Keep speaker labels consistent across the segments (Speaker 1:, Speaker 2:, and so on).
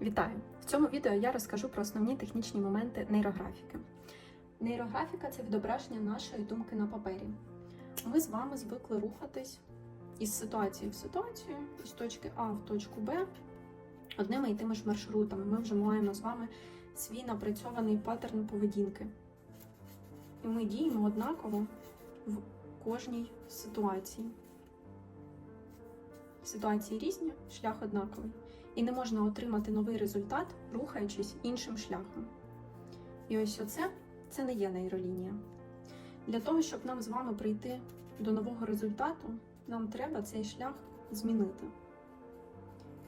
Speaker 1: Вітаю! В цьому відео я розкажу про основні технічні моменти нейрографіки. Нейрографіка це відображення нашої думки на папері. Ми з вами звикли рухатись із ситуації в ситуацію, із точки А в точку Б одними і тими ж маршрутами. Ми вже маємо з вами свій напрацьований паттерн поведінки. І ми діємо однаково в кожній ситуації. Ситуації різні, шлях однаковий. І не можна отримати новий результат, рухаючись іншим шляхом. І ось оце це не є нейролінія. Для того, щоб нам з вами прийти до нового результату, нам треба цей шлях змінити.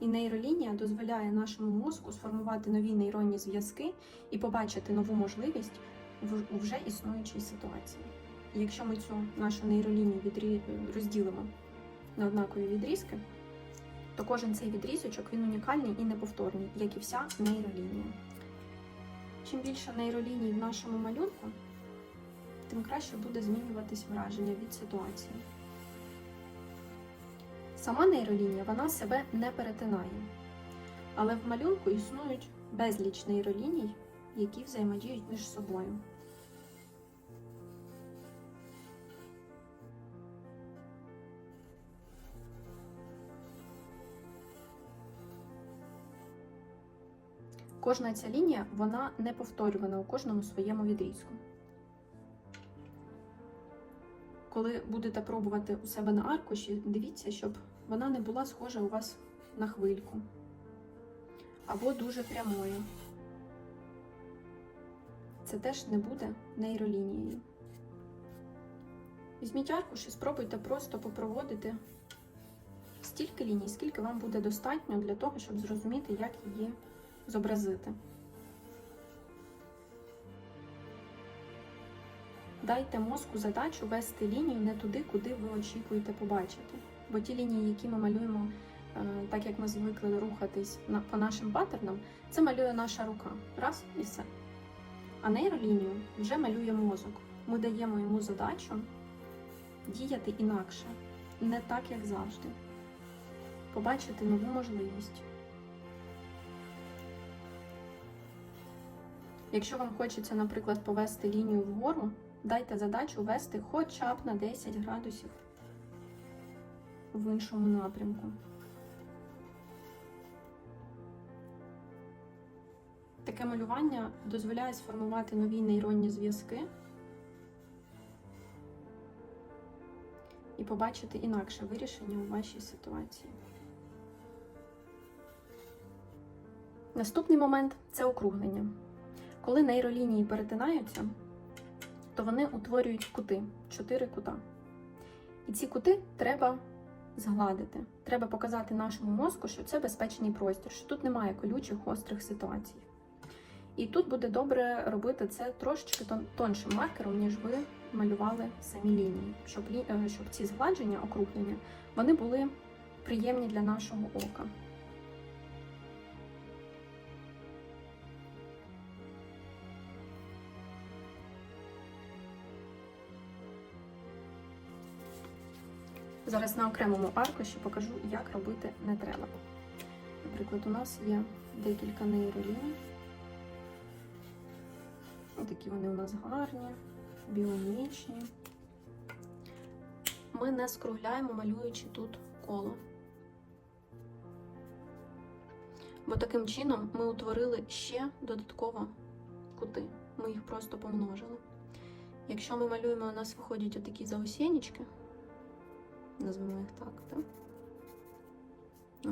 Speaker 1: І нейролінія дозволяє нашому мозку сформувати нові нейронні зв'язки і побачити нову можливість в вже існуючій ситуації. І якщо ми цю нашу нейролінію розділимо на однакові відрізки, то кожен цей відрізочок він унікальний і неповторний, як і вся нейролінія. Чим більше нейроліній в нашому малюнку, тим краще буде змінюватись враження від ситуації. Сама нейролінія вона себе не перетинає, але в малюнку існують безліч нейроліній, які взаємодіють між собою. Кожна ця лінія вона не повторювана у кожному своєму відрізку. Коли будете пробувати у себе на аркуші, дивіться, щоб вона не була схожа у вас на хвильку або дуже прямою. Це теж не буде нейролінією. Візьміть аркуш і спробуйте просто попроводити стільки ліній, скільки вам буде достатньо для того, щоб зрозуміти, як її зобразити. Дайте мозку задачу вести лінію не туди, куди ви очікуєте побачити. Бо ті лінії, які ми малюємо, е, так як ми звикли рухатись по нашим паттернам, це малює наша рука. Раз і все. А нейролінію вже малює мозок. Ми даємо йому задачу діяти інакше, не так, як завжди. Побачити нову можливість. Якщо вам хочеться, наприклад, повести лінію вгору, дайте задачу вести хоча б на 10 градусів в іншому напрямку. Таке малювання дозволяє сформувати нові нейронні зв'язки і побачити інакше вирішення у вашій ситуації. Наступний момент це округлення. Коли нейролінії перетинаються, то вони утворюють кути, чотири кута. І ці кути треба згладити. Треба показати нашому мозку, що це безпечний простір, що тут немає колючих гострих ситуацій. І тут буде добре робити це трошечки тоншим маркером, ніж ви малювали самі лінії, щоб, е, щоб ці згладження, округлення, вони були приємні для нашого ока. Зараз на окремому аркуші покажу, як робити не треба. Наприклад, у нас є декілька нейроліній. Такі вони у нас гарні, біомічні. Ми не скругляємо, малюючи тут коло. Бо таким чином ми утворили ще додатково кути. Ми їх просто помножили. Якщо ми малюємо, у нас виходять отакі заосінечки, назвемо їх так, так?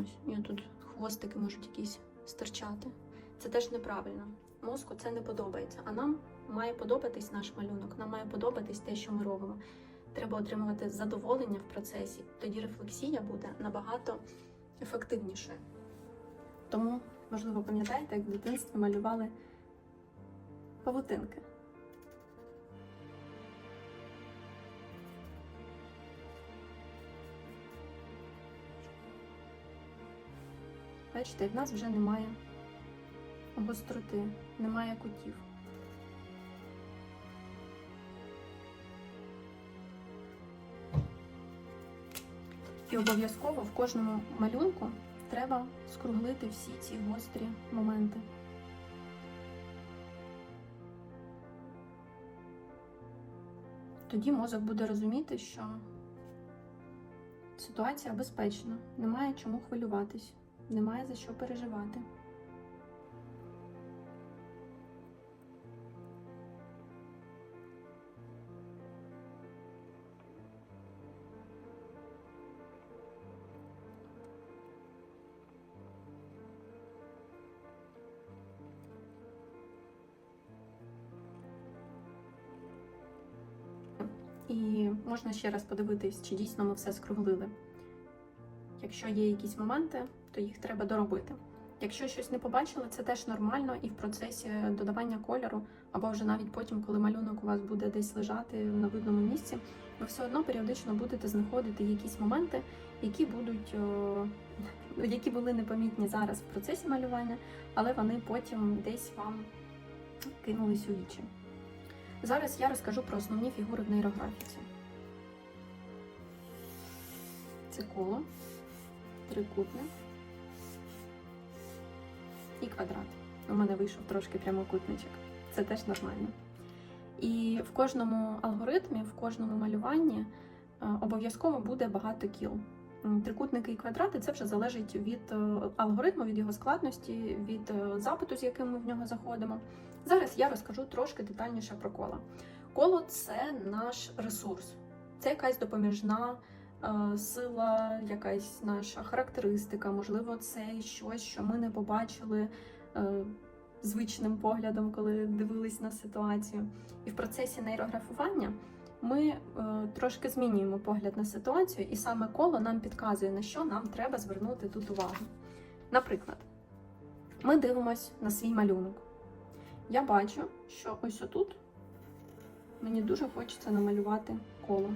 Speaker 1: Ось, і тут хвостики можуть якісь стирчати. Це теж неправильно. Мозку це не подобається. А нам має подобатись наш малюнок, нам має подобатись те, що ми робимо. Треба отримувати задоволення в процесі. Тоді рефлексія буде набагато ефективнішою. Тому, можливо, пам'ятаєте, як в дитинстві малювали павутинки. Бачите, в нас вже немає гостроти, немає кутів. І обов'язково в кожному малюнку треба скруглити всі ці гострі моменти. Тоді мозок буде розуміти, що ситуація безпечна, немає чому хвилюватись, немає за що переживати. І можна ще раз подивитись, чи дійсно ми все скруглили. Якщо є якісь моменти, то їх треба доробити. Якщо щось не побачили, це теж нормально і в процесі додавання кольору, або вже навіть потім, коли малюнок у вас буде десь лежати на видному місці, ви все одно періодично будете знаходити якісь моменти, які будуть які були непомітні зараз в процесі малювання, але вони потім десь вам кинулись у вічі. Зараз я розкажу про основні фігури в нейрографіці. Це коло, трикутник і квадрат. У мене вийшов трошки прямокутничок. Це теж нормально. І в кожному алгоритмі, в кожному малюванні е, обов'язково буде багато кіл. Трикутники і квадрати це вже залежить від е, алгоритму, від його складності, від е, запиту, з яким ми в нього заходимо. Зараз я розкажу трошки детальніше про коло. Коло це наш ресурс, це якась допоміжна сила, якась наша характеристика, можливо, це щось, що ми не побачили е, звичним поглядом, коли дивились на ситуацію. І в процесі нейрографування ми е, трошки змінюємо погляд на ситуацію, і саме коло нам підказує, на що нам треба звернути тут увагу. Наприклад, ми дивимось на свій малюнок. Я бачу, що ось отут мені дуже хочеться намалювати коло.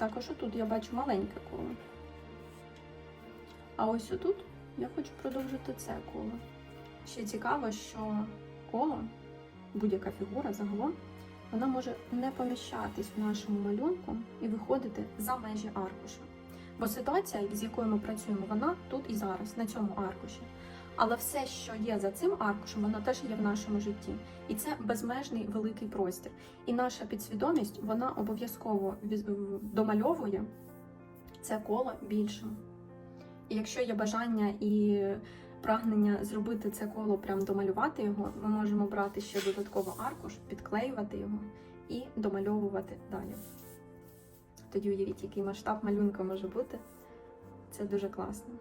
Speaker 1: Також отут я бачу маленьке коло. А ось отут я хочу продовжити це коло. Ще цікаво, що коло, будь-яка фігура загалом, вона може не поміщатись в нашому малюнку і виходити за межі аркуша. Бо ситуація, з якою ми працюємо, вона тут і зараз, на цьому аркуші. Але все, що є за цим аркушем, воно теж є в нашому житті. І це безмежний великий простір. І наша підсвідомість вона обов'язково домальовує це коло більшим. І якщо є бажання і прагнення зробити це коло, прям домалювати його, ми можемо брати ще додатково аркуш, підклеювати його і домальовувати далі. Тоді уявіть, який масштаб малюнка може бути. Це дуже класно.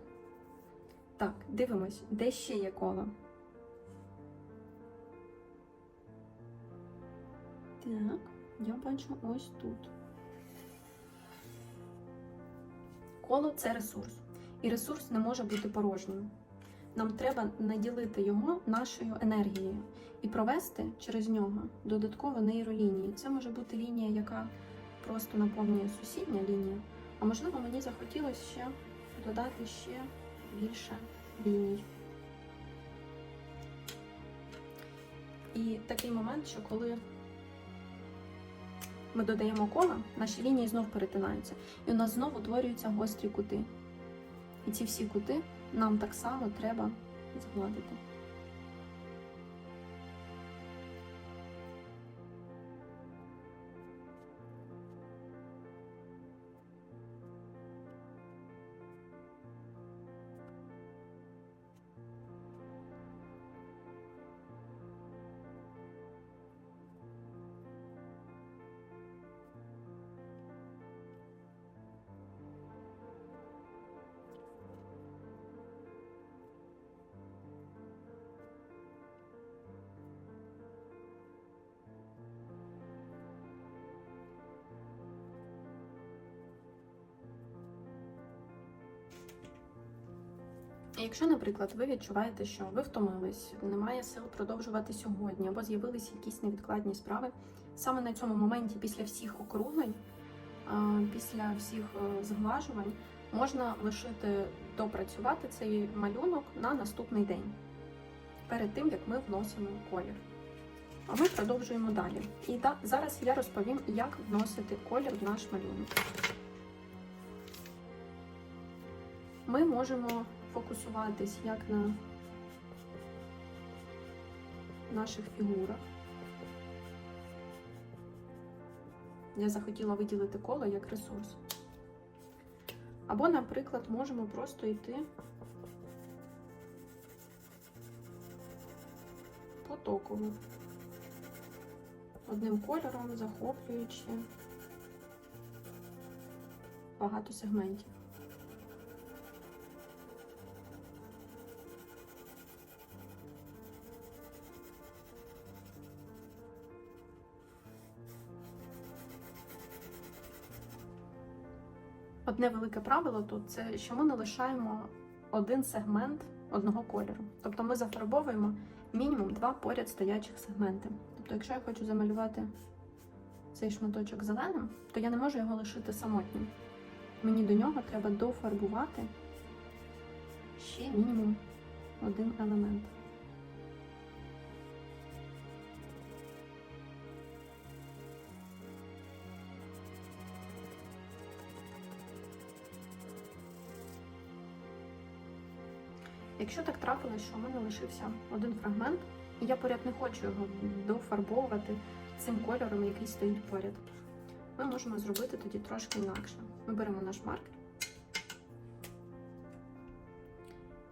Speaker 1: Так, дивимось, де ще є коло. Так, я бачу ось тут. Коло це ресурс. І ресурс не може бути порожнім. Нам треба наділити його нашою енергією і провести через нього додатково нейролінії. Це може бути лінія, яка просто наповнює сусідня лінія. А можливо, мені захотілося ще додати ще більше ліній. І такий момент, що коли ми додаємо кола, наші лінії знов перетинаються, і у нас знову утворюються гострі кути. І ці всі кути нам так само треба згладити. Якщо, наприклад, ви відчуваєте, що ви втомились, немає сил продовжувати сьогодні, або з'явилися якісь невідкладні справи, саме на цьому моменті, після всіх округлень, після всіх е, зглажувань, можна лишити допрацювати цей малюнок на наступний день, перед тим як ми вносимо колір. А ми продовжуємо далі. І да, зараз я розповім, як вносити колір в наш малюнок. ми можемо фокусуватись як на наших фігурах. Я захотіла виділити коло як ресурс. Або, наприклад, можемо просто йти потоково, одним кольором, захоплюючи багато сегментів. Одне велике правило тут це що ми не лишаємо один сегмент одного кольору. Тобто ми зафарбовуємо мінімум два поряд стоячих сегменти. Тобто, якщо я хочу замалювати цей шматочок зеленим, то я не можу його лишити самотнім. Мені до нього треба дофарбувати ще мінімум один елемент. Якщо так трапилось, що у мене лишився один фрагмент, і я поряд не хочу його дофарбовувати цим кольором, який стоїть поряд, ми можемо зробити тоді трошки інакше. Ми беремо наш маркер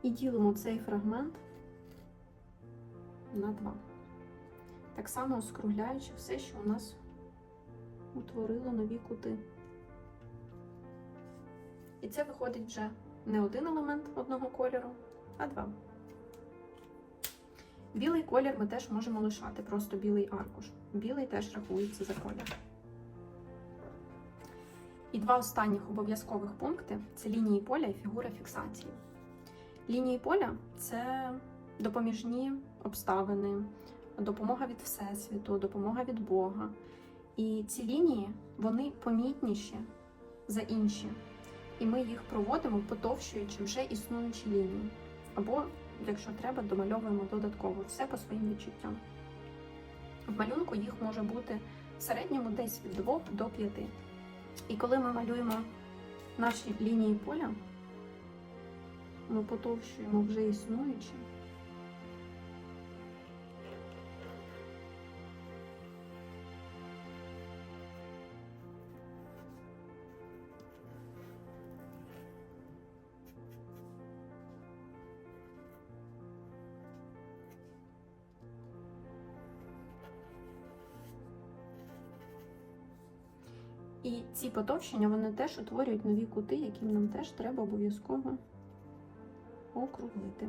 Speaker 1: і ділимо цей фрагмент на два. Так само скругляючи все, що у нас утворило нові кути. І це виходить вже не один елемент одного кольору, а два. Білий колір ми теж можемо лишати, просто білий аркуш. Білий теж рахується за колір. І два останніх обов'язкових пункти це лінії поля і фігура фіксації. Лінії поля це допоміжні обставини, допомога від Всесвіту, допомога від Бога. І ці лінії вони помітніші за інші. І ми їх проводимо, потовщуючи вже існуючі лінії. Або, якщо треба, домальовуємо додатково все по своїм відчуттям. В малюнку їх може бути в середньому десь від 2 до 5. І коли ми малюємо наші лінії поля, ми потовщуємо вже існуючі. Потовщення вони теж утворюють нові кути, які нам теж треба обов'язково округлити.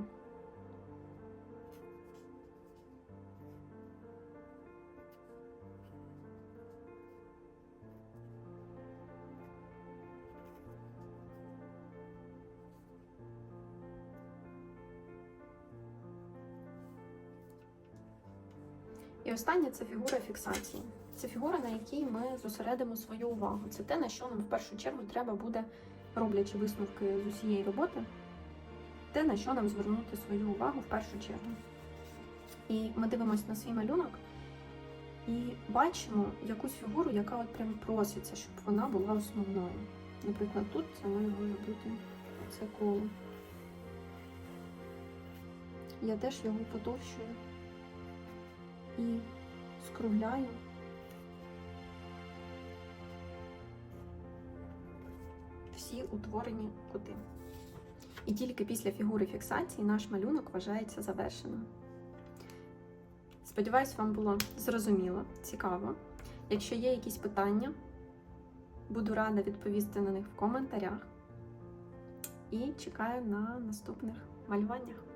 Speaker 1: Останнє це фігура фіксації. Це фігура, на якій ми зосередимо свою увагу. Це те, на що нам в першу чергу треба буде, роблячи висновки з усієї роботи, те, на що нам звернути свою увагу в першу чергу. І ми дивимося на свій малюнок і бачимо якусь фігуру, яка от прям проситься, щоб вона була основною. Наприклад, тут це має бути це коло. Я теж його потовщую і скругляю. Всі утворені кути. І тільки після фігури фіксації наш малюнок вважається завершеним. Сподіваюсь, вам було зрозуміло, цікаво. Якщо є якісь питання, буду рада відповісти на них в коментарях. І чекаю на наступних малюваннях.